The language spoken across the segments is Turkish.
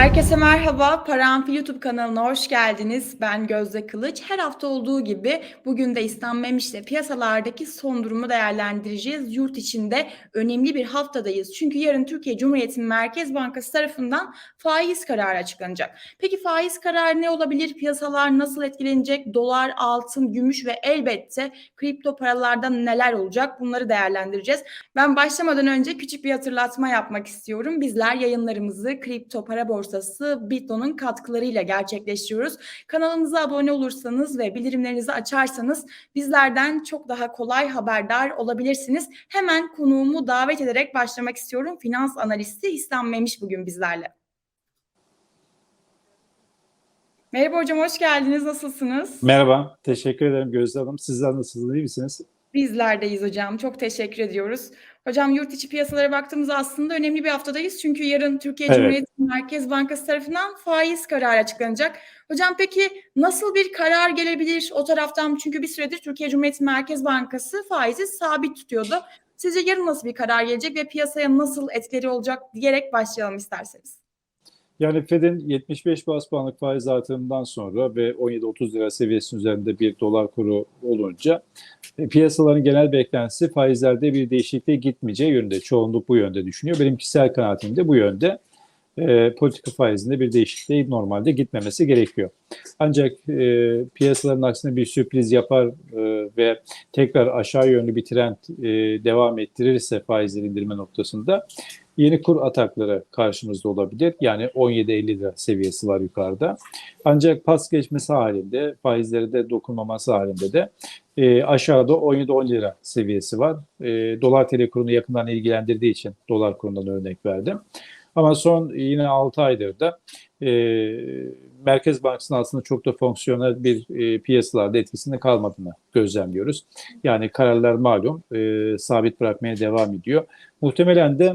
Herkese merhaba. Paranfil YouTube kanalına hoş geldiniz. Ben Gözde Kılıç. Her hafta olduğu gibi bugün de İslam Memiş'le piyasalardaki son durumu değerlendireceğiz. Yurt içinde önemli bir haftadayız. Çünkü yarın Türkiye Cumhuriyeti Merkez Bankası tarafından faiz kararı açıklanacak. Peki faiz kararı ne olabilir? Piyasalar nasıl etkilenecek? Dolar, altın, gümüş ve elbette kripto paralarda neler olacak? Bunları değerlendireceğiz. Ben başlamadan önce küçük bir hatırlatma yapmak istiyorum. Bizler yayınlarımızı kripto para borsası Bitno'nun katkılarıyla gerçekleştiriyoruz. Kanalımıza abone olursanız ve bildirimlerinizi açarsanız bizlerden çok daha kolay haberdar olabilirsiniz. Hemen konuğumu davet ederek başlamak istiyorum. Finans analisti İslam Memiş bugün bizlerle. Merhaba hocam hoş geldiniz. Nasılsınız? Merhaba, teşekkür ederim Gözde Hanım. Sizler nasılsınız, iyi misiniz? Bizlerdeyiz hocam. Çok teşekkür ediyoruz. Hocam yurt içi piyasalara baktığımızda aslında önemli bir haftadayız. Çünkü yarın Türkiye Evet. Cumhuriyeti Merkez Bankası tarafından faiz kararı açıklanacak. Hocam peki nasıl bir karar gelebilir o taraftan? Çünkü bir süredir Türkiye Cumhuriyeti Merkez Bankası faizi sabit tutuyordu. Sizce yarın nasıl bir karar gelecek ve piyasaya nasıl etkileri olacak diyerek başlayalım isterseniz. Yani Fed'in 75 bas puanlık faiz artırımından sonra ve 17-30 lira seviyesinin üzerinde bir dolar kuru olunca e, piyasaların genel beklentisi faizlerde bir değişikliğe gitmeyeceği yönünde. Çoğunluk bu yönde düşünüyor. Benim kişisel kanaatim de bu yönde. E, politika faizinde bir değişikliğe normalde gitmemesi gerekiyor. Ancak e, piyasaların aksine bir sürpriz yapar e, ve tekrar aşağı yönlü bir trend e, devam ettirirse faizleri indirme noktasında yeni kur atakları karşımızda olabilir. Yani 17.50 lira seviyesi var yukarıda. Ancak pas geçmesi halinde, faizlere de dokunmaması halinde de e, aşağıda 17-10 lira seviyesi var. E, dolar TL kurunu yakından ilgilendirdiği için dolar kurundan örnek verdim. Ama son yine 6 aydır da e, Merkez Bankası'nın aslında çok da fonksiyonel bir e, piyasalarda etkisinde kalmadığını gözlemliyoruz. Yani kararlar malum e, sabit bırakmaya devam ediyor. Muhtemelen de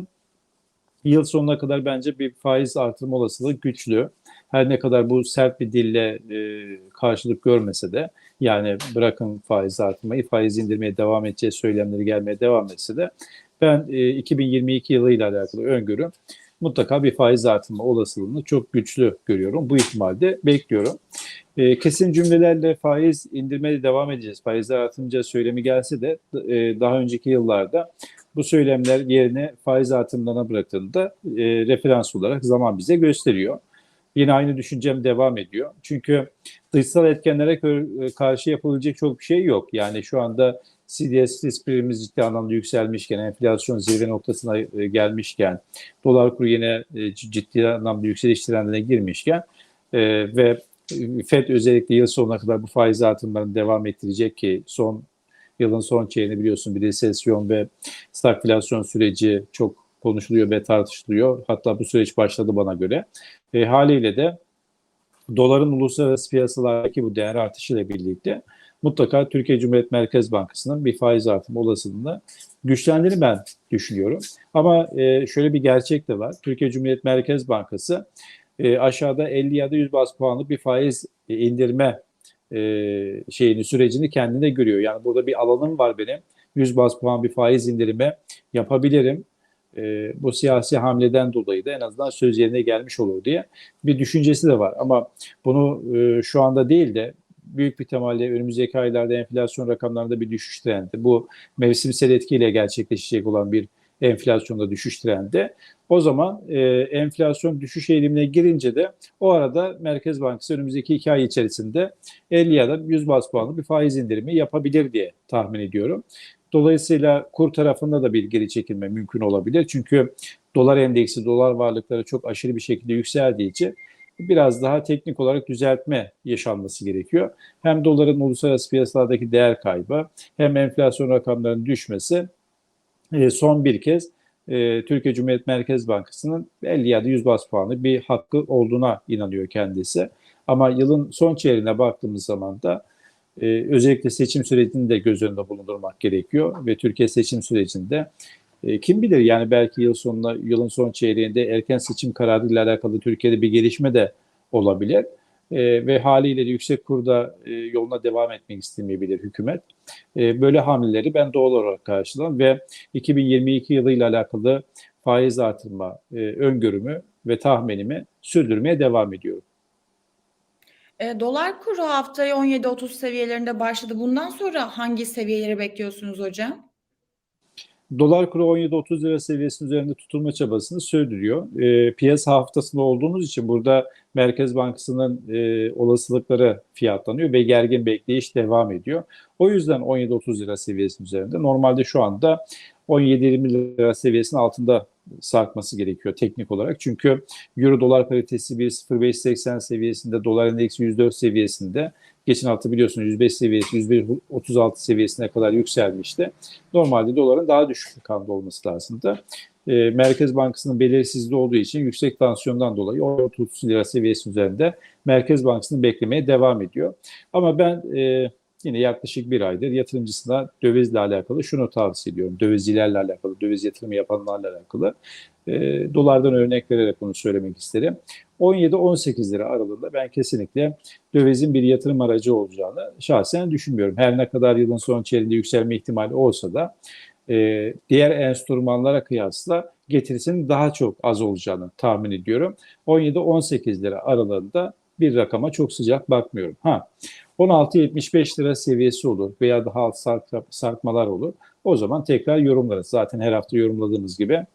yıl sonuna kadar bence bir faiz artırma olasılığı güçlü. Her ne kadar bu sert bir dille e, karşılık görmese de yani bırakın faiz artırmayı, faiz indirmeye devam edeceği söylemleri gelmeye devam etse de ben e, 2022 yılıyla alakalı öngörüm mutlaka bir faiz artırma olasılığını çok güçlü görüyorum. Bu ihtimalde bekliyorum. E, kesin cümlelerle faiz indirmeye devam edeceğiz. Faizler artınca söylemi gelse de e, daha önceki yıllarda bu söylemler yerine faiz artımlarına bırakıldığında e, referans olarak zaman bize gösteriyor. Yine aynı düşüncem devam ediyor. Çünkü dışsal etkenlere karşı yapılabilecek çok bir şey yok. Yani şu anda CDS risk primimiz ciddi anlamda yükselmişken, enflasyon zirve noktasına e, gelmişken, dolar kuru yine e, ciddi anlamda yükseliş trendine girmişken e, ve FED özellikle yıl sonuna kadar bu faiz artımlarını devam ettirecek ki son yılın son çeyreğini biliyorsun bir resesyon ve stagflasyon süreci çok konuşuluyor ve tartışılıyor. Hatta bu süreç başladı bana göre. E, haliyle de doların uluslararası piyasalardaki bu değer artışıyla birlikte mutlaka Türkiye Cumhuriyet Merkez Bankası'nın bir faiz artımı olasılığını güçlendirir ben düşünüyorum. Ama e, şöyle bir gerçek de var. Türkiye Cumhuriyet Merkez Bankası e, aşağıda 50 ya da 100 bas puanlık bir faiz e, indirme e, şeyini sürecini kendine görüyor. Yani burada bir alanım var benim. 100 bas puan bir faiz indirime yapabilirim. E, bu siyasi hamleden dolayı da en azından söz yerine gelmiş olur diye bir düşüncesi de var. Ama bunu e, şu anda değil de büyük bir ihtimalle önümüzdeki aylarda enflasyon rakamlarında bir düşüş trendi. Bu mevsimsel etkiyle gerçekleşecek olan bir enflasyonda düşüş trendi. O zaman e, enflasyon düşüş eğilimine girince de o arada Merkez Bankası önümüzdeki iki ay içerisinde 50 ya da 100 bas puanlı bir faiz indirimi yapabilir diye tahmin ediyorum. Dolayısıyla kur tarafında da bir geri çekilme mümkün olabilir. Çünkü dolar endeksi, dolar varlıkları çok aşırı bir şekilde yükseldiği için biraz daha teknik olarak düzeltme yaşanması gerekiyor. Hem doların uluslararası piyasalardaki değer kaybı hem enflasyon rakamlarının düşmesi e, son bir kez e, Türkiye Cumhuriyet Merkez Bankası'nın 50 ya da 100 bas puanı bir hakkı olduğuna inanıyor kendisi. Ama yılın son çeyreğine baktığımız zaman da e, özellikle seçim sürecini de göz önünde bulundurmak gerekiyor ve Türkiye seçim sürecinde e, kim bilir yani belki yıl sonunda yılın son çeyreğinde erken seçim kararıyla alakalı Türkiye'de bir gelişme de olabilir. E, ve haliyle yüksek kurda e, yoluna devam etmek istemeyebilir hükümet. E, böyle hamleleri ben doğal olarak karşılarım ve 2022 yılıyla alakalı faiz artırma e, öngörümü ve tahminimi sürdürmeye devam ediyorum. E, dolar kuru haftaya 17.30 seviyelerinde başladı. Bundan sonra hangi seviyeleri bekliyorsunuz hocam? Dolar kuru 17-30 lira seviyesinin üzerinde tutulma çabasını sürdürüyor. E, piyasa haftasında olduğumuz için burada Merkez Bankası'nın e, olasılıkları fiyatlanıyor ve gergin bekleyiş devam ediyor. O yüzden 17-30 lira seviyesinin üzerinde. Normalde şu anda 17-20 lira seviyesinin altında sarkması gerekiyor teknik olarak. Çünkü Euro dolar paritesi 1.0580 seviyesinde, dolar endeksi 104 seviyesinde. Geçen hafta biliyorsunuz 105 seviyesi, 105.36 seviyesine kadar yükselmişti. Normalde doların daha düşük rakamda olması lazımdı. E, Merkez Bankası'nın belirsizliği olduğu için yüksek tansiyondan dolayı 30 lira seviyesi üzerinde Merkez Bankası'nı beklemeye devam ediyor. Ama ben e, yine yaklaşık bir aydır yatırımcısına dövizle alakalı şunu tavsiye ediyorum. Dövizcilerle alakalı, döviz yatırımı yapanlarla alakalı. E, dolardan örnek vererek bunu söylemek isterim. 17-18 lira aralığında ben kesinlikle dövizin bir yatırım aracı olacağını şahsen düşünmüyorum. Her ne kadar yılın son çeyreğinde yükselme ihtimali olsa da e, diğer enstrümanlara kıyasla getirisinin daha çok az olacağını tahmin ediyorum. 17-18 lira aralığında bir rakama çok sıcak bakmıyorum. Ha 16.75 lira seviyesi olur veya daha alt sark, sarkmalar olur. O zaman tekrar yorumlarız. Zaten her hafta yorumladığımız gibi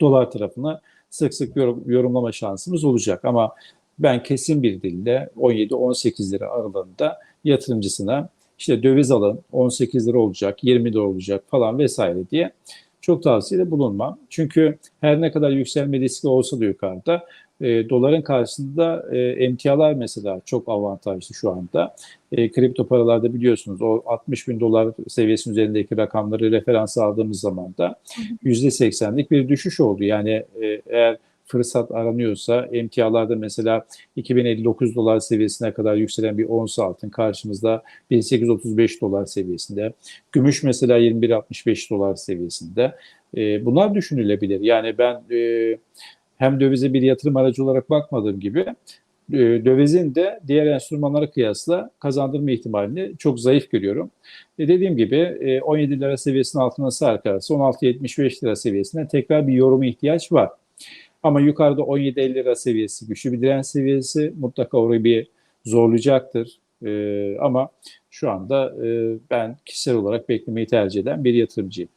dolar tarafını sık sık yorum, yorumlama şansımız olacak. Ama ben kesin bir dille 17-18 lira aralığında yatırımcısına işte döviz alın 18 lira olacak, 20 lira olacak falan vesaire diye çok tavsiyede bulunmam. Çünkü her ne kadar yükselme riski olsa da yukarıda e, doların karşısında e, emtialar mesela çok avantajlı şu anda. E, kripto paralarda biliyorsunuz o 60 bin dolar seviyesinin üzerindeki rakamları referans aldığımız zaman da %80'lik bir düşüş oldu. Yani e, eğer fırsat aranıyorsa emtialarda mesela 2059 dolar seviyesine kadar yükselen bir ons altın karşımızda 1835 dolar seviyesinde. Gümüş mesela 2165 dolar seviyesinde. E, bunlar düşünülebilir. Yani ben e, hem dövize bir yatırım aracı olarak bakmadığım gibi e, dövizin de diğer enstrümanlara kıyasla kazandırma ihtimalini çok zayıf görüyorum. E dediğim gibi e, 17 lira seviyesinin altına sarkarsa 16.75 lira seviyesine tekrar bir yoruma ihtiyaç var. Ama yukarıda 17.50 lira seviyesi güçlü bir direnç seviyesi mutlaka orayı bir zorlayacaktır. E, ama şu anda e, ben kişisel olarak beklemeyi tercih eden bir yatırımcıyım.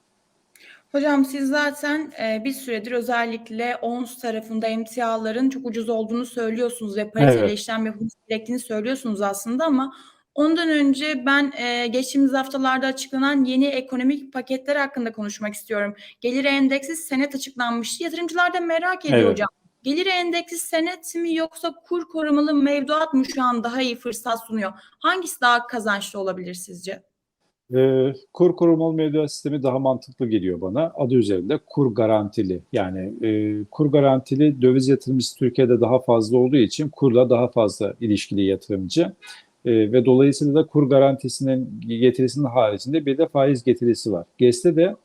Hocam siz zaten e, bir süredir özellikle ONS tarafında emtiaların çok ucuz olduğunu söylüyorsunuz ve pariteli Evet. işlem yapılması gerektiğini söylüyorsunuz aslında ama ondan önce ben e, geçtiğimiz haftalarda açıklanan yeni ekonomik paketler hakkında konuşmak istiyorum. Gelir endeksi senet açıklanmıştı. Yatırımcılar da merak ediyor Evet. hocam. Gelir endeksi senet mi yoksa kur korumalı mevduat mı şu an daha iyi fırsat sunuyor? Hangisi daha kazançlı olabilir sizce? E, kur korumalı mevduat sistemi daha mantıklı geliyor bana. Adı üzerinde kur garantili. Yani e, kur garantili döviz yatırımcısı Türkiye'de daha fazla olduğu için kurla daha fazla ilişkili yatırımcı. E, ve dolayısıyla da kur garantisinin getirisinin haricinde bir de faiz getirisi var. GES'te de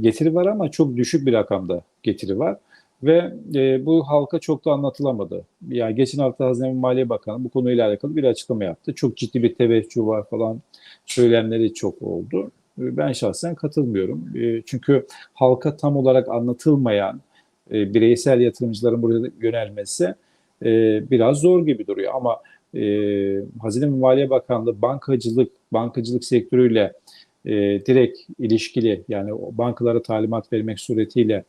getiri var ama çok düşük bir rakamda getiri var. Ve e, bu halka çok da anlatılamadı. Yani geçen hafta Hazine ve Maliye Bakanı bu konuyla alakalı bir açıklama yaptı. Çok ciddi bir teveccüh var falan söylemleri çok oldu. E, Ben şahsen katılmıyorum. E, Çünkü halka tam olarak anlatılmayan e, bireysel yatırımcıların buraya yönelmesi e, biraz zor gibi duruyor. Ama e, Hazine ve Maliye Bakanlığı bankacılık, bankacılık sektörüyle direkt ilişkili yani bankalara talimat vermek suretiyle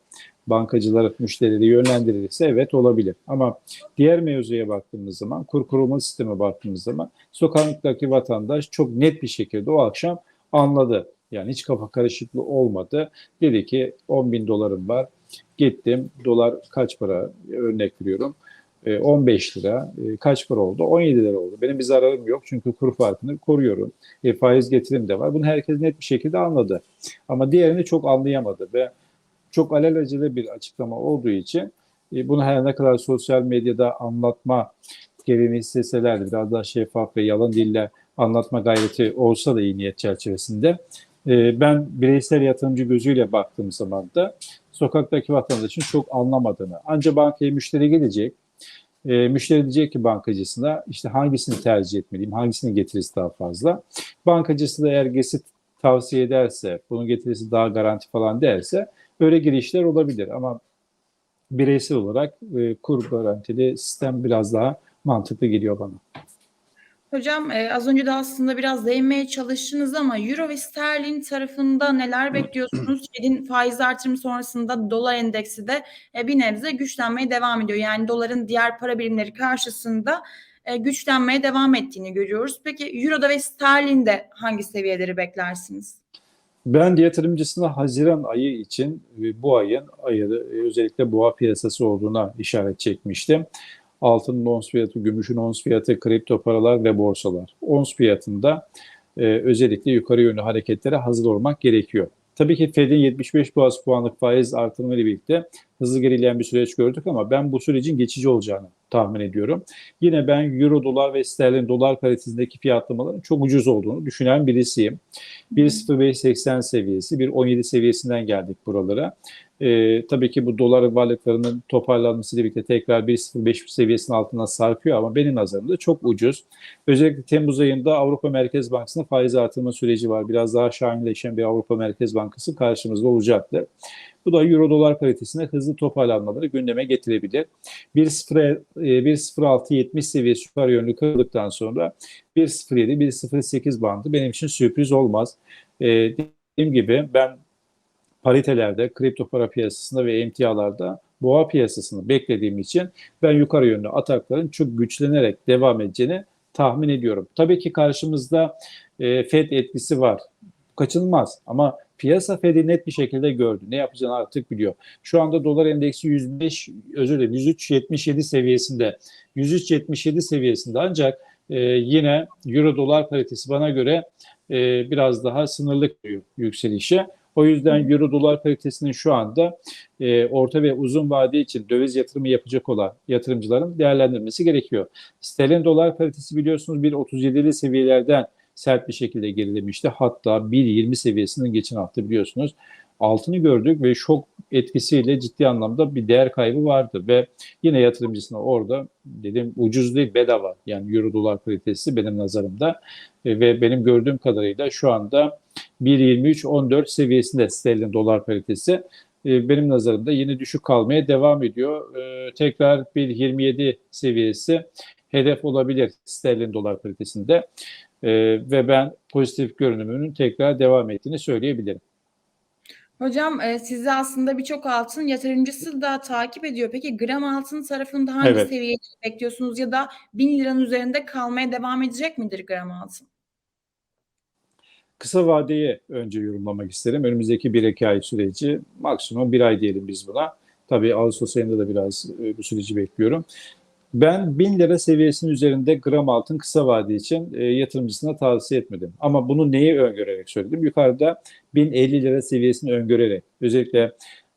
bankacılar müşterileri yönlendirilirse evet olabilir. Ama diğer mevzuya baktığımız zaman, kur koruma sisteme baktığımız zaman sokaktaki vatandaş çok net bir şekilde o akşam anladı. Yani hiç kafa karışıklığı olmadı. Dedi ki 10 bin dolarım var. Gittim dolar kaç para örnek veriyorum. E, 15 lira E, kaç para oldu? 17 lira oldu. Benim bir zararım yok çünkü kur farkını koruyorum. E, faiz getirim de var. Bunu herkes net bir şekilde anladı. Ama diğerini çok anlayamadı ve çok alelacele bir açıklama olduğu için e, bunu her ne kadar sosyal medyada anlatma gereğini isteseler de biraz daha şeffaf ve yalan dille anlatma gayreti olsa da iyi niyet çerçevesinde e, ben bireysel yatırımcı gözüyle baktığım zaman da sokaktaki vatandaşın çok anlamadığını ancak bankaya müşteri gelecek e, müşteri diyecek ki bankacısına işte hangisini tercih etmeliyim, hangisinin getirisi daha fazla. Bankacısı da eğer gesit tavsiye ederse, bunun getirisi daha garanti falan derse öyle girişler olabilir. Ama bireysel olarak e, kur garantili sistem biraz daha mantıklı geliyor bana. Hocam e, az önce de aslında biraz değinmeye çalıştınız ama Euro ve Sterlin tarafında neler bekliyorsunuz? Fed'in faiz artırımı sonrasında dolar endeksi de e, bir nebze güçlenmeye devam ediyor. Yani doların diğer para birimleri karşısında e, güçlenmeye devam ettiğini görüyoruz. Peki Euro'da ve Sterlin'de hangi seviyeleri beklersiniz? Ben yatırımcısına Haziran ayı için e, bu ayın ayı e, özellikle boğa piyasası olduğuna işaret çekmiştim. Altının ons fiyatı, gümüşün ons fiyatı, kripto paralar ve borsalar. Ons fiyatında e, özellikle yukarı yönlü hareketlere hazır olmak gerekiyor. Tabii ki Fed'in 75 baz puanlık faiz artırımı ile birlikte hızlı gerileyen bir süreç gördük ama ben bu sürecin geçici olacağını tahmin ediyorum. Yine ben euro dolar ve sterlin dolar paritesindeki fiyatlamaların çok ucuz olduğunu düşünen birisiyim. 1.0580 seviyesi, 1.17 seviyesinden geldik buralara. Ee, tabii ki bu dolar varlıklarının toparlanmasıyla birlikte tekrar 1.05 seviyesinin altına sarkıyor ama benim nazarımda çok ucuz. Özellikle Temmuz ayında Avrupa Merkez Bankası'nın faiz artırma süreci var. Biraz daha şahinleşen bir Avrupa Merkez Bankası karşımızda olacaktır. Bu da euro dolar paritesine hızlı toparlanmaları gündeme getirebilir. 1.0670 e, seviyesi yukarı yönlü kırıldıktan sonra 1.07 1.08 bandı benim için sürpriz olmaz. Ee, dediğim gibi ben paritelerde, kripto para piyasasında ve emtialarda boğa piyasasını beklediğim için ben yukarı yönlü atakların çok güçlenerek devam edeceğini tahmin ediyorum. Tabii ki karşımızda e, FED etkisi var. Kaçınılmaz ama piyasa Fed'i net bir şekilde gördü. Ne yapacağını artık biliyor. Şu anda dolar endeksi 105 özür dilerim 103.77 seviyesinde. 103.77 seviyesinde ancak e, yine euro dolar paritesi bana göre e, biraz daha sınırlı yükselişe. O yüzden euro dolar paritesinin şu anda e, orta ve uzun vade için döviz yatırımı yapacak olan yatırımcıların değerlendirmesi gerekiyor. Sterlin dolar paritesi biliyorsunuz 1.37'li seviyelerden sert bir şekilde gerilemişti. Hatta 1.20 seviyesinin geçen hafta biliyorsunuz altını gördük ve şok etkisiyle ciddi anlamda bir değer kaybı vardı. Ve yine yatırımcısına orada dedim ucuz değil bedava. Yani euro dolar paritesi benim nazarımda. E, ve benim gördüğüm kadarıyla şu anda 1.23-14 seviyesinde sterlin dolar paritesi e, benim nazarımda yine düşük kalmaya devam ediyor. E, tekrar 1.27 seviyesi hedef olabilir sterlin dolar paritesinde ve ben pozitif görünümünün tekrar devam ettiğini söyleyebilirim. Hocam e, sizi aslında birçok altın yatırımcısı da takip ediyor. Peki gram altın tarafında hangi Evet. seviyeyi bekliyorsunuz ya da 1000 liranın üzerinde kalmaya devam edecek midir gram altın? Kısa vadeyi önce yorumlamak isterim. Önümüzdeki bir iki ay süreci maksimum bir ay diyelim biz buna. Tabii Ağustos ayında da biraz e, bu süreci bekliyorum. Ben 1000 lira seviyesinin üzerinde gram altın kısa vade için e, yatırımcısına tavsiye etmedim. Ama bunu neyi öngörerek söyledim? Yukarıda 1050 lira seviyesini öngörerek. Özellikle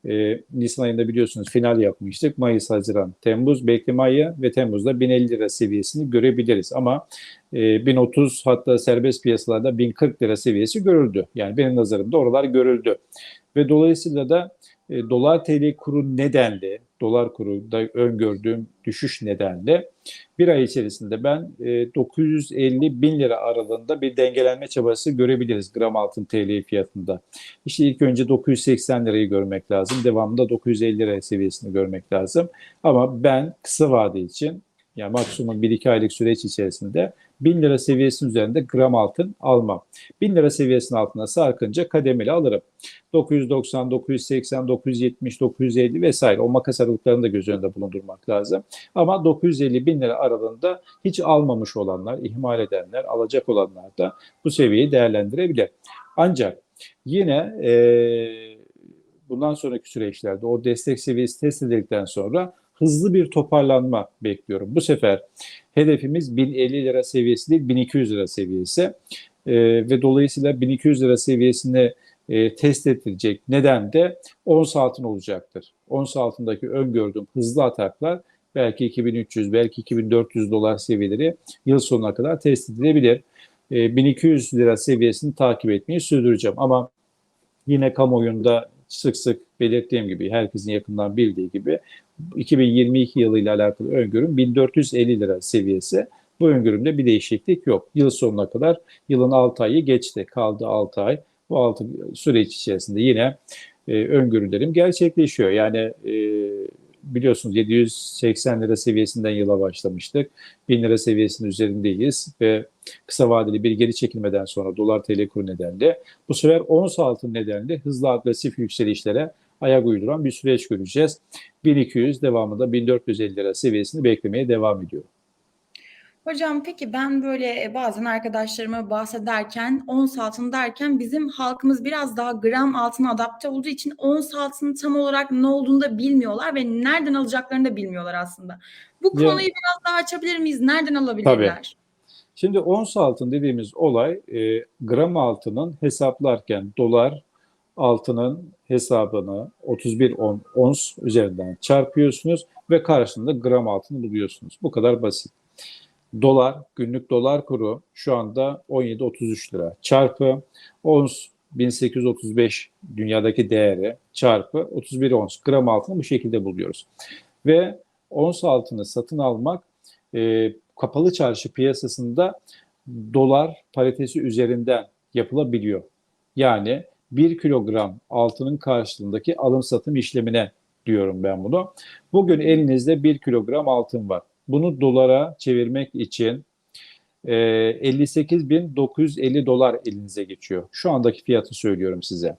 e, Nisan ayında biliyorsunuz final yapmıştık. Mayıs, Haziran, Temmuz bekleme ayı ve Temmuz'da 1050 lira seviyesini görebiliriz. Ama e, 1030 hatta serbest piyasalarda 1040 lira seviyesi görüldü. Yani benim nazarımda oralar görüldü. Ve dolayısıyla da e, dolar TL kuru nedenli, dolar kuru da öngördüğüm düşüş nedenle bir ay içerisinde ben e, 950 bin lira aralığında bir dengelenme çabası görebiliriz gram altın TL fiyatında. İşte ilk önce 980 lirayı görmek lazım. Devamında 950 lira seviyesini görmek lazım. Ama ben kısa vade için yani maksimum 1-2 aylık süreç içerisinde 1000 lira seviyesinin üzerinde gram altın almam. 1000 lira seviyesinin altına sarkınca kademeli alırım. 990, 980, 970, 950 vesaire o makas aralıklarını da göz önünde bulundurmak lazım. Ama 950 bin lira aralığında hiç almamış olanlar, ihmal edenler, alacak olanlar da bu seviyeyi değerlendirebilir. Ancak yine e, bundan sonraki süreçlerde o destek seviyesi test edildikten sonra hızlı bir toparlanma bekliyorum. Bu sefer hedefimiz 1050 lira seviyesi değil 1200 lira seviyesi e, ve dolayısıyla 1200 lira seviyesinde e, test edilecek neden de ons altın olacaktır. Ons altındaki öngördüğüm hızlı ataklar belki 2300 belki 2400 dolar seviyeleri yıl sonuna kadar test edilebilir. E, 1200 lira seviyesini takip etmeyi sürdüreceğim ama yine kamuoyunda sık sık belirttiğim gibi herkesin yakından bildiği gibi 2022 yılıyla alakalı öngörüm 1450 lira seviyesi. Bu öngörümde bir değişiklik yok. Yıl sonuna kadar yılın 6 ayı geçti. Kaldı 6 ay. Bu 6 süreç içerisinde yine e, öngörülerim gerçekleşiyor. Yani e, biliyorsunuz 780 lira seviyesinden yıla başlamıştık. 1000 lira seviyesinin üzerindeyiz ve kısa vadeli bir geri çekilmeden sonra dolar TL kuru nedeniyle bu sefer ons altın nedeniyle hızlı agresif yükselişlere ayak uyduran bir süreç göreceğiz. 1200 devamında 1450 lira seviyesini beklemeye devam ediyor. Hocam peki ben böyle e, bazen arkadaşlarıma bahsederken ons altın derken bizim halkımız biraz daha gram altına adapte olduğu için ons altının tam olarak ne olduğunu da bilmiyorlar ve nereden alacaklarını da bilmiyorlar aslında. Bu Ya- konuyu biraz daha açabilir miyiz? Nereden alabilirler? Şimdi ons altın dediğimiz olay e, gram altının hesaplarken dolar altının hesabını 31 on, ons üzerinden çarpıyorsunuz ve karşılığında gram altını buluyorsunuz. Bu kadar basit. Dolar, günlük dolar kuru şu anda 17.33 lira. Çarpı ons 1835 dünyadaki değeri çarpı 31 ons gram altını bu şekilde buluyoruz. Ve ons altını satın almak e, kapalı çarşı piyasasında dolar paritesi üzerinden yapılabiliyor. Yani 1 kilogram altının karşılığındaki alım satım işlemine diyorum ben bunu. Bugün elinizde 1 kilogram altın var. Bunu dolara çevirmek için e, 58.950 dolar elinize geçiyor. Şu andaki fiyatı söylüyorum size.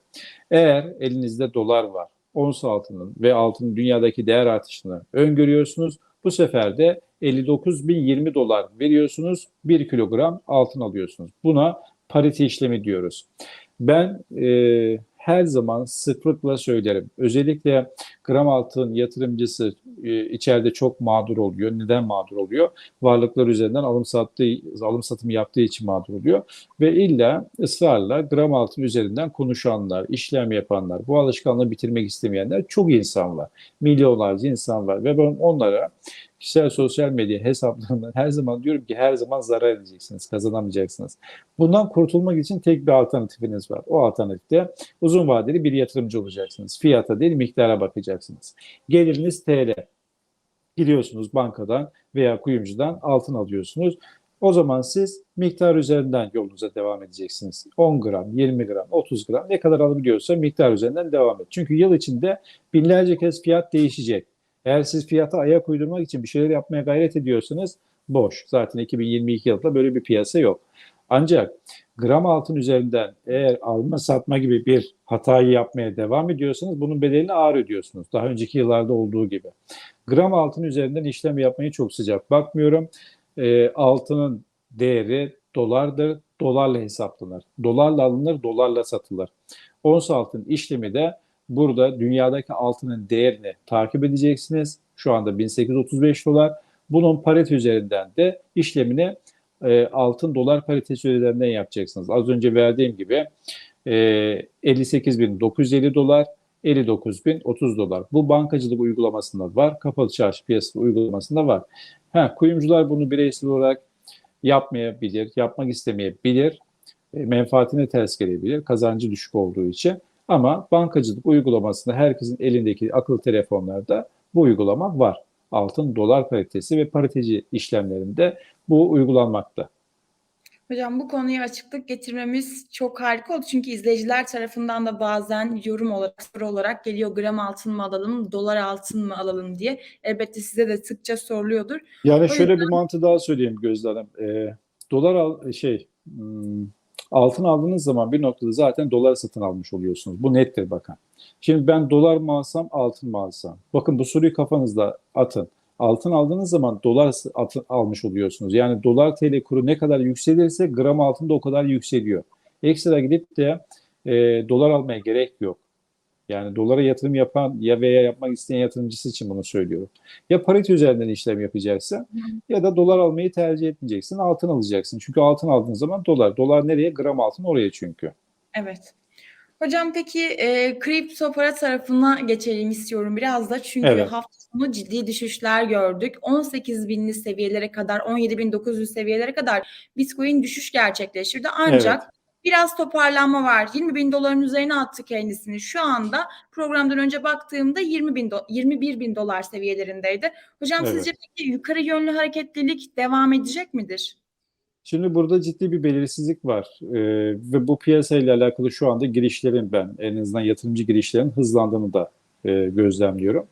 Eğer elinizde dolar var, ons altının ve altının dünyadaki değer artışını öngörüyorsunuz. Bu sefer de 59.020 dolar veriyorsunuz. 1 kilogram altın alıyorsunuz. Buna parite işlemi diyoruz. Ben e, her zaman sıklıkla söylerim. Özellikle gram altın yatırımcısı e, içeride çok mağdur oluyor. Neden mağdur oluyor? Varlıklar üzerinden alım sattığı, alım satım yaptığı için mağdur oluyor. Ve illa ısrarla gram altın üzerinden konuşanlar, işlem yapanlar, bu alışkanlığı bitirmek istemeyenler çok insan var. Milyonlarca insan var ve ben onlara kişisel sosyal medya hesaplarından her zaman diyorum ki her zaman zarar edeceksiniz, kazanamayacaksınız. Bundan kurtulmak için tek bir alternatifiniz var. O alternatifte uzun vadeli bir yatırımcı olacaksınız. Fiyata değil miktara bakacaksınız. Geliriniz TL. Gidiyorsunuz bankadan veya kuyumcudan altın alıyorsunuz. O zaman siz miktar üzerinden yolunuza devam edeceksiniz. 10 gram, 20 gram, 30 gram ne kadar alabiliyorsa miktar üzerinden devam et. Çünkü yıl içinde binlerce kez fiyat değişecek. Eğer siz fiyata ayak uydurmak için bir şeyler yapmaya gayret ediyorsanız boş. Zaten 2022 yılında böyle bir piyasa yok. Ancak gram altın üzerinden eğer alma satma gibi bir hatayı yapmaya devam ediyorsanız bunun bedelini ağır ödüyorsunuz. Daha önceki yıllarda olduğu gibi. Gram altın üzerinden işlem yapmayı çok sıcak bakmıyorum. E, altının değeri dolardır. Dolarla hesaplanır. Dolarla alınır, dolarla satılır. Ons altın işlemi de burada dünyadaki altının değerini takip edeceksiniz. Şu anda 1835 dolar. Bunun parite üzerinden de işlemini e, altın dolar paritesi üzerinden yapacaksınız. Az önce verdiğim gibi e, 58.950 dolar, 59.030 dolar. Bu bankacılık uygulamasında var. Kapalı çarşı piyasası uygulamasında var. Ha, kuyumcular bunu bireysel olarak yapmayabilir, yapmak istemeyebilir. E, menfaatine ters gelebilir. Kazancı düşük olduğu için. Ama bankacılık uygulamasında herkesin elindeki akıllı telefonlarda bu uygulama var. Altın dolar paritesi ve pariteci işlemlerinde bu uygulanmakta. Hocam bu konuya açıklık getirmemiz çok harika oldu. Çünkü izleyiciler tarafından da bazen yorum olarak, soru olarak geliyor gram altın mı alalım, dolar altın mı alalım diye. Elbette size de sıkça soruluyordur. Yani O şöyle yüzden- bir mantı daha söyleyeyim Gözde Hanım. Ee, dolar al, şey hmm, altın aldığınız zaman bir noktada zaten dolar satın almış oluyorsunuz. Bu nettir bakın. Şimdi ben dolar mı alsam altın mı alsam? Bakın bu soruyu kafanızda atın. Altın aldığınız zaman dolar atı- almış oluyorsunuz. Yani dolar TL kuru ne kadar yükselirse gram altın da o kadar yükseliyor. Ekstra gidip de e, dolar almaya gerek yok. Yani dolara yatırım yapan ya veya yapmak isteyen yatırımcısı için bunu söylüyorum. Ya parite üzerinden işlem yapacaksın ya da dolar almayı tercih etmeyeceksin. Altın alacaksın. Çünkü altın aldığın zaman dolar. Dolar nereye? Gram altın oraya çünkü. Evet. Hocam peki e, kripto para tarafına geçelim istiyorum biraz da. Çünkü Evet. hafta sonu ciddi düşüşler gördük. 18 binli seviyelere kadar, 17.900 seviyelere kadar Bitcoin düşüş gerçekleştirdi. Ancak biraz toparlanma var. 20 bin doların üzerine attı kendisini. Şu anda programdan önce baktığımda 20 bin do- 21 bin dolar seviyelerindeydi. Hocam Evet. sizce peki yukarı yönlü hareketlilik devam edecek midir? Şimdi burada ciddi bir belirsizlik var Ee, ve bu piyasayla alakalı şu anda girişlerin ben en azından yatırımcı girişlerin hızlandığını da e, gözlemliyorum.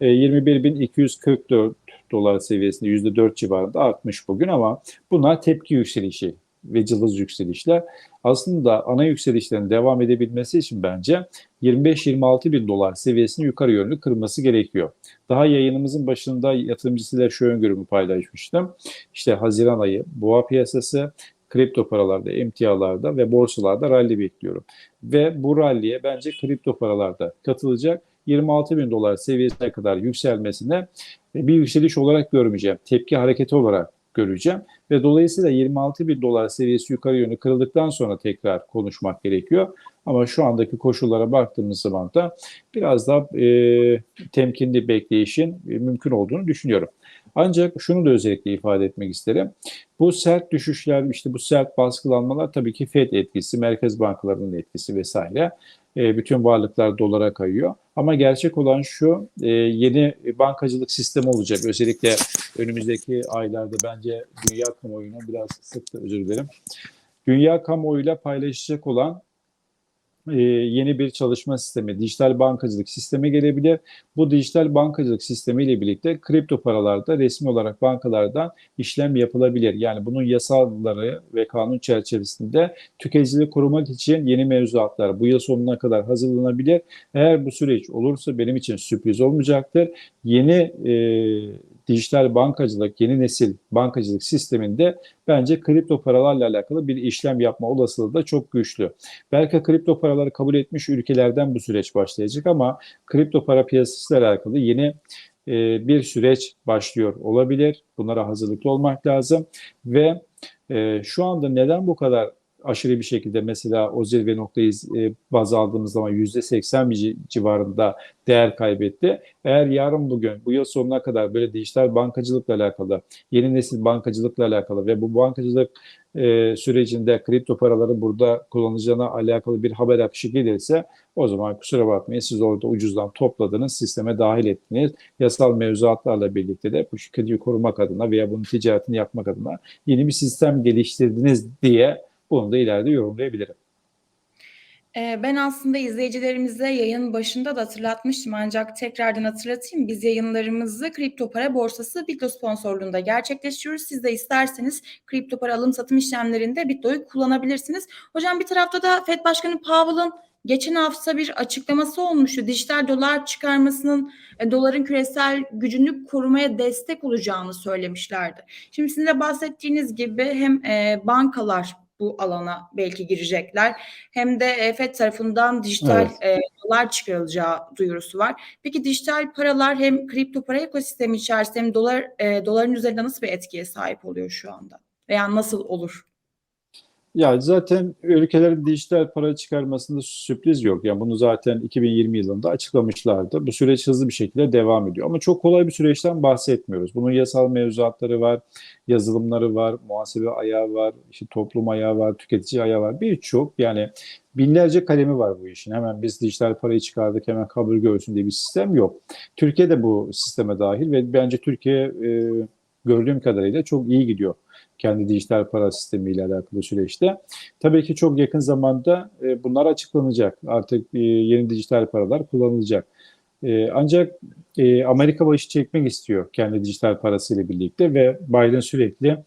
E, 21.244 dolar seviyesinde %4 civarında artmış bugün ama bunlar tepki yükselişi ve cılız yükselişler. Aslında ana yükselişlerin devam edebilmesi için bence 25-26 bin dolar seviyesini yukarı yönlü kırması gerekiyor. Daha yayınımızın başında yatırımcısıyla şu öngörümü paylaşmıştım. İşte Haziran ayı boğa piyasası, kripto paralarda, emtialarda ve borsalarda rally bekliyorum. Ve bu ralliye bence kripto paralarda katılacak 26 bin dolar seviyesine kadar yükselmesine bir yükseliş olarak görmeyeceğim. Tepki hareketi olarak göreceğim. Ve dolayısıyla 26 bin dolar seviyesi yukarı yönlü kırıldıktan sonra tekrar konuşmak gerekiyor. Ama şu andaki koşullara baktığımız zaman da biraz daha e, temkinli bekleyişin e, mümkün olduğunu düşünüyorum. Ancak şunu da özellikle ifade etmek isterim. Bu sert düşüşler, işte bu sert baskılanmalar tabii ki FED etkisi, merkez bankalarının etkisi vesaire. E, bütün varlıklar dolara kayıyor. Ama gerçek olan şu, e, yeni bankacılık sistemi olacak. Özellikle önümüzdeki aylarda bence dünya kamuoyuna biraz sıktı, özür dilerim. Dünya kamuoyuyla paylaşacak olan e, yeni bir çalışma sistemi, dijital bankacılık sistemi gelebilir. Bu dijital bankacılık sistemi ile birlikte kripto paralarda resmi olarak bankalardan işlem yapılabilir. Yani bunun yasalları ve kanun çerçevesinde tüketicileri korumak için yeni mevzuatlar bu yıl sonuna kadar hazırlanabilir. Eğer bu süreç olursa benim için sürpriz olmayacaktır. Yeni e, dijital bankacılık, yeni nesil bankacılık sisteminde bence kripto paralarla alakalı bir işlem yapma olasılığı da çok güçlü. Belki kripto paraları kabul etmiş ülkelerden bu süreç başlayacak ama kripto para piyasasıyla alakalı yeni e, bir süreç başlıyor olabilir. Bunlara hazırlıklı olmak lazım ve e, şu anda neden bu kadar aşırı bir şekilde mesela o zirve noktayı e, baz aldığımız zaman %80 civarında değer kaybetti. Eğer yarın bugün bu yıl sonuna kadar böyle dijital bankacılıkla alakalı, yeni nesil bankacılıkla alakalı ve bu bankacılık e, sürecinde kripto paraları burada kullanacağına alakalı bir haber akışı gelirse o zaman kusura bakmayın siz orada ucuzdan topladınız, sisteme dahil ettiniz. Yasal mevzuatlarla birlikte de bu şirketi korumak adına veya bunun ticaretini yapmak adına yeni bir sistem geliştirdiniz diye bunu da ileride yorumlayabilirim. Ben aslında izleyicilerimize yayın başında da hatırlatmıştım ancak tekrardan hatırlatayım. Biz yayınlarımızı Kripto Para Borsası Bitlo sponsorluğunda gerçekleştiriyoruz. Siz de isterseniz kripto para alım satım işlemlerinde Bitlo'yu kullanabilirsiniz. Hocam bir tarafta da FED Başkanı Powell'ın geçen hafta bir açıklaması olmuştu. Dijital dolar çıkarmasının e, doların küresel gücünü korumaya destek olacağını söylemişlerdi. Şimdi sizin de bahsettiğiniz gibi hem e, bankalar bu alana belki girecekler. Hem de FED tarafından dijital evet. e, dolar çıkarılacağı duyurusu var. Peki dijital paralar hem kripto para ekosistemi içerisinde hem dolar e, doların üzerinde nasıl bir etkiye sahip oluyor şu anda? Veya nasıl olur? Ya zaten ülkelerin dijital para çıkarmasında sürpriz yok. Yani bunu zaten 2020 yılında açıklamışlardı. Bu süreç hızlı bir şekilde devam ediyor. Ama çok kolay bir süreçten bahsetmiyoruz. Bunun yasal mevzuatları var, yazılımları var, muhasebe ayağı var, işte toplum ayağı var, tüketici ayağı var. Birçok yani binlerce kalemi var bu işin. Hemen biz dijital parayı çıkardık hemen kabul görsün diye bir sistem yok. Türkiye de bu sisteme dahil ve bence Türkiye e, gördüğüm kadarıyla çok iyi gidiyor kendi dijital para sistemiyle alakalı süreçte. Tabii ki çok yakın zamanda e, bunlar açıklanacak. Artık e, yeni dijital paralar kullanılacak. E, ancak e, Amerika başı çekmek istiyor kendi dijital parasıyla birlikte ve Biden sürekli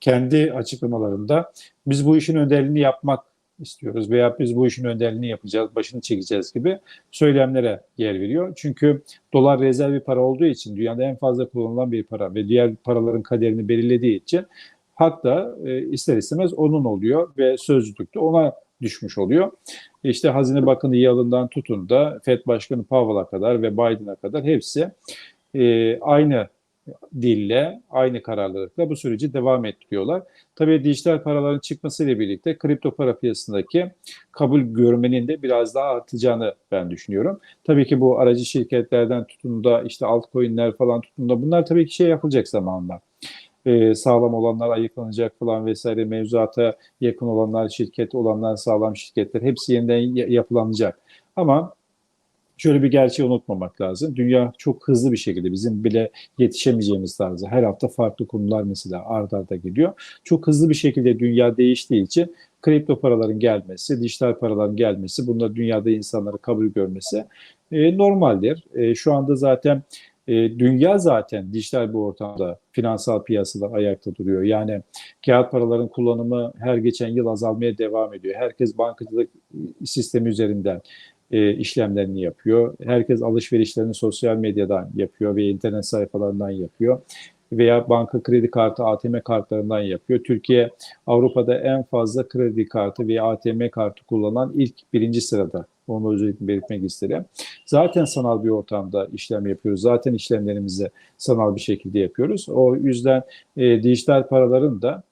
kendi açıklamalarında biz bu işin önderliğini yapmak istiyoruz veya biz bu işin önderliğini yapacağız, başını çekeceğiz gibi söylemlere yer veriyor. Çünkü dolar rezerv bir para olduğu için dünyada en fazla kullanılan bir para ve diğer paraların kaderini belirlediği için hak da e, ister istemez onun oluyor ve sözcülükte ona düşmüş oluyor. İşte Hazine Bakanı Yalın'dan tutun da FED Başkanı Powell'a kadar ve Biden'a kadar hepsi e, aynı dille, aynı kararlılıkla bu süreci devam ettiriyorlar. Tabii dijital paraların çıkmasıyla birlikte kripto para piyasasındaki kabul görmenin de biraz daha artacağını ben düşünüyorum. Tabii ki bu aracı şirketlerden tutun da işte altcoin'ler falan tutun da bunlar tabii ki şey yapılacak zamanla e, sağlam olanlar ayıklanacak falan vesaire mevzuata yakın olanlar şirket olanlar sağlam şirketler hepsi yeniden yapılanacak. Ama şöyle bir gerçeği unutmamak lazım. Dünya çok hızlı bir şekilde bizim bile yetişemeyeceğimiz tarzda her hafta farklı konular mesela ard arda geliyor. Çok hızlı bir şekilde dünya değiştiği için kripto paraların gelmesi, dijital paraların gelmesi, bunlar dünyada insanları kabul görmesi e, normaldir. E, şu anda zaten E, dünya zaten dijital bir ortamda finansal piyasalar ayakta duruyor. Yani kağıt paraların kullanımı her geçen yıl azalmaya devam ediyor. Herkes bankacılık sistemi üzerinden e, işlemlerini yapıyor. Herkes alışverişlerini sosyal medyadan yapıyor ve internet sayfalarından yapıyor veya banka kredi kartı, ATM kartlarından yapıyor. Türkiye Avrupa'da en fazla kredi kartı veya ATM kartı kullanan ilk birinci sırada. Onu özellikle belirtmek isterim. Zaten sanal bir ortamda işlem yapıyoruz. Zaten işlemlerimizi sanal bir şekilde yapıyoruz. O yüzden e, dijital paraların da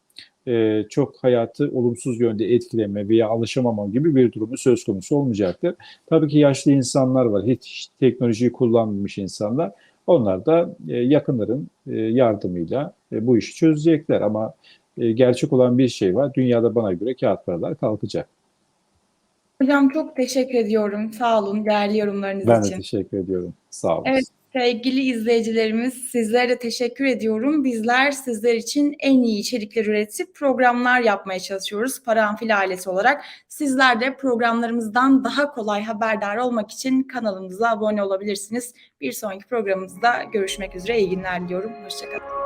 e, çok hayatı olumsuz yönde etkileme veya alışamama gibi bir durumu söz konusu olmayacaktır. Tabii ki yaşlı insanlar var, hiç teknolojiyi kullanmamış insanlar. Onlar da e, yakınların e, yardımıyla e, bu işi çözecekler ama gerçek olan bir şey var. Dünyada bana göre kağıt paralar kalkacak. Hocam çok teşekkür ediyorum. Sağ olun değerli yorumlarınız Ben de için. teşekkür ediyorum. Sağ olun. Evet sevgili izleyicilerimiz sizlere teşekkür ediyorum. Bizler sizler için en iyi içerikler üretip programlar yapmaya çalışıyoruz Paranfil ailesi olarak. Sizler de programlarımızdan daha kolay haberdar olmak için kanalımıza abone olabilirsiniz. Bir sonraki programımızda görüşmek üzere. İyi günler diliyorum. Hoşçakalın.